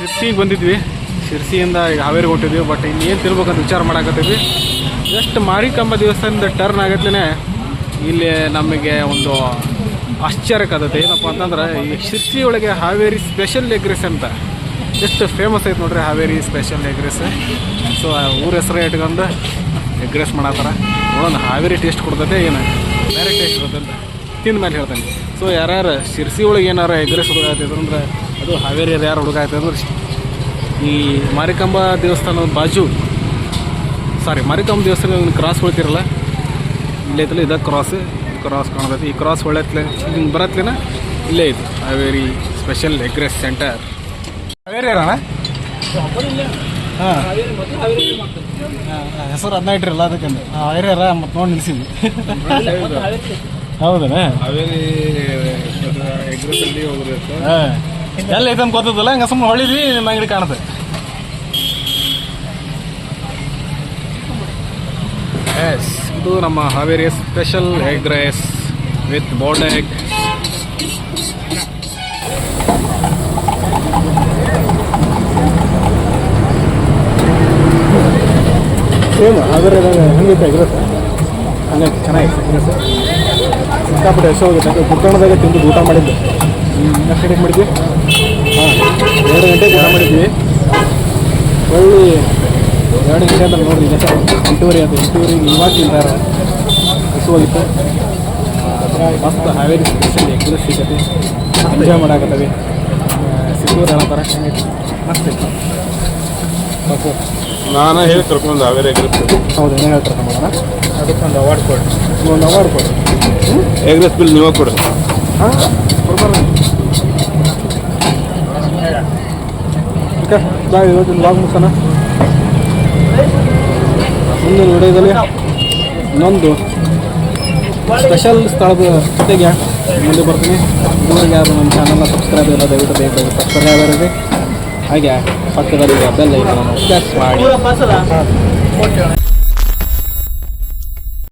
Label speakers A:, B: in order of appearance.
A: ಶಿರ್ಸಿಗೆ ಬಂದಿದ್ವಿ. ಶಿರ್ಸಿಯಿಂದ ಈಗ ಹಾವೇರಿ ಹೊಟ್ಟಿದ್ವಿ ಬಟ್ ಇನ್ನು ಏನು ತಿರ್ಬೇಕಂತ ವಿಚಾರ ಮಾಡಾಕತ್ತೀವಿ ಜಸ್ಟ್ ಮಾರಿಕಂಬ ದೇವಸ್ಥಾನದ ಟರ್ನ್ ಆಗತ್ಲೇ ಇಲ್ಲಿ ನಮಗೆ ಒಂದು ಆಶ್ಚರ್ಯಕ್ಕಾದತ್ತೆ ಏನಪ್ಪ ಅಂತಂದ್ರೆ ಈ ಶಿರ್ಸಿ ಒಳಗೆ ಹಾವೇರಿ ಸ್ಪೆಷಲ್ ಎಗ್ ರೈಸ್ ಅಂತ ಎಷ್ಟು ಫೇಮಸ್ ಐತೆ ನೋಡ್ರಿ Haveri special egg rice so ಊರ ಹೆಸರು ಇಟ್ಕೊಂಡು ಎಗ್ ರೈಸ್ ಮಾಡತ್ತಾರ. ನೋಡೋಣ, ಹಾವೇರಿ ಟೇಸ್ಟ್ ಕೊಡ್ತೈತೆ ಏನು? ಬೇರೆ ಟೇಸ್ಟ್ ಅಂತ ತಿಂದ ಮೇಲೆ ಹೇಳ್ತೇನೆ. ಸೊ ಯಾರ್ಯಾರು ಶಿರ್ಸಿ ಒಳಗೆ ಏನಾರು ಎಗ್ ರೈಸ್ ಅಂದ್ರೆ ಅದು ಹಾವೇರಿ ಯಾರು ಹುಡುಗ ಅಂದ್ರೆ ಈ ಮಾರಿಕಾಂಬ ದೇವಸ್ಥಾನದ ಬಾಜು ಸಾರಿ ಮಾರಿಕಾಂಬ ದೇವಸ್ಥಾನ ಕ್ರಾಸ್ ಹೊಳ್ತಿರಲ್ಲ ಇಲ್ಲೇ ಐತಲ್ಲ ಇದ ಕ್ರಾಸ್ ಕ್ರಾಸ್ ಕಾಣ್ತೈತಿ. ಈ ಕ್ರಾಸ್ ಒಳ್ಳೆತ್ಲೆ ಹಿಂಗೆ ಬರತ್ಲೇನ ಇಲ್ಲೇ ಐತಿ. Haveri special egg rice centre Haveri ಅಣ್ಣ? ಹಾಂ. ಹೆಸರು ಅದನ್ನ ಇಟ್ಟಿರಲ್ಲ ಅದಕ್ಕಂದ್ರೆ ಹಾವೇರಿಯರ ಮತ್ತೆ ನೋಡಿ ನಿಲ್ಸಿದ್ವಿ. ಹೌದಾ?
B: ಹಾವೇರಿ ಎಗ್ರೆಸಲ್ಲಿ ಹೋಗೋದು
A: ಹಾಂ. ಎಲ್ಲ ಐತೆ ಅಂತ ಗೊತ್ತದಲ್ಲ ಹಂಗ ಸುಮ್ಮನೆ ಹೊಳಿದ್ವಿ ನಿಮ್ಮ ಅಂಗಡಿ ಕಾಣುತ್ತೆ. ಎಸ್ ಇದು ನಮ್ಮ ಹಾವೇರಿಯ special egg rice with boiled egg ಏನು ಆದರೆ ಹೆಂಗೈತೆ ಚೆನ್ನಾಗಿತ್ತು ಸಿಕ್ಕಾಪಟ್ಟೆ ಹೆಸರು ಹೋಗುತ್ತೆ ಕುತ್ಕೊಳ್ಳೋದಾಗ ತಿಂದು ಊಟ ಮಾಡಿದ್ದೆ. ಎಷ್ಟು ಗಂಟೆಗೆ ಮಾಡಿದ್ವಿ. ಹಾಂ ಎರಡು ಗಂಟೆಗೆ ಊಟ ಮಾಡಿದ್ವಿ. ಒಳ್ಳೆ ಎರಡು ಗಂಟೆ ಅಂತ ನೋಡ್ರಿ ಈಗ ಎಂಟೂವರೆ ಅದು ಎಂಟೂವರೆಗೆ ಇವಾಗ ತಿಂತಾರೆ ಹಸುವಾಗಿತ್ತು ಮಸ್ತ್ ಹಾವೇರಿ ಸ್ಪೆಷಲ್ ಎಗ್ ರೈಸ್ ಸಿಗತ್ತೆ ಎಂಜಾಯ್ ಮಾಡಾಕತ್ತವಿ. ಸಿದ್ದೂರು ಹೇಳತ್ತಾರ? ಮಸ್ತ್ ಓಕೆ.
B: ನಾನು ಹೇಳಿ ಕರ್ಕೊಂಡು ಹಾವೇರಿ ಎಗ್ರೆಸ್
A: ಹೌದು ಏನೇ ಹೇಳ್ತಾರೆ ಮಾಡೋಣ
B: ಅದಕ್ಕೊಂದು ಅವಾರ್ಡ್ ಕೊಡಿ.
A: ಒಂದು ಅವಾರ್ಡ್ ಕೊಡಿ.
B: ಎಗ್ರೆಸ್ ಬಿಲ್ ನೀವೇ ಕೊಡಿ.
A: ಹಾಂ. ಓಕೆ ಬಾಯ್ ಇವತ್ತಿನ ಲಾಗ್ ಮುಗಿಸೋಣ. ಮುಂದಿನ ವಿಡಿಯೋದಲ್ಲಿ ಇನ್ನೊಂದು ಸ್ಪೆಷಲ್ ಸ್ಥಳದ ಜೊತೆಗೆ ಮುಂದೆ ಬರ್ತೀನಿ. ಇವಾಗ ಯಾರು ನಮ್ಮ ಚಾನಲ್ನ ಸಬ್ಸ್ಕ್ರೈಬ್ ಇಲ್ಲ ದಯವಿಟ್ಟು ದಯವಿಟ್ಟು ಸಬ್ಸ್ಕ್ರೈಬ್ ಆಗಿ ಹಾಗೆ ಪಕ್ಕದಲ್ಲಿ ಬೆಲ್ಲ ಐಕನನ್ನು ಪ್ರೆಸ್ ಮಾಡಿ.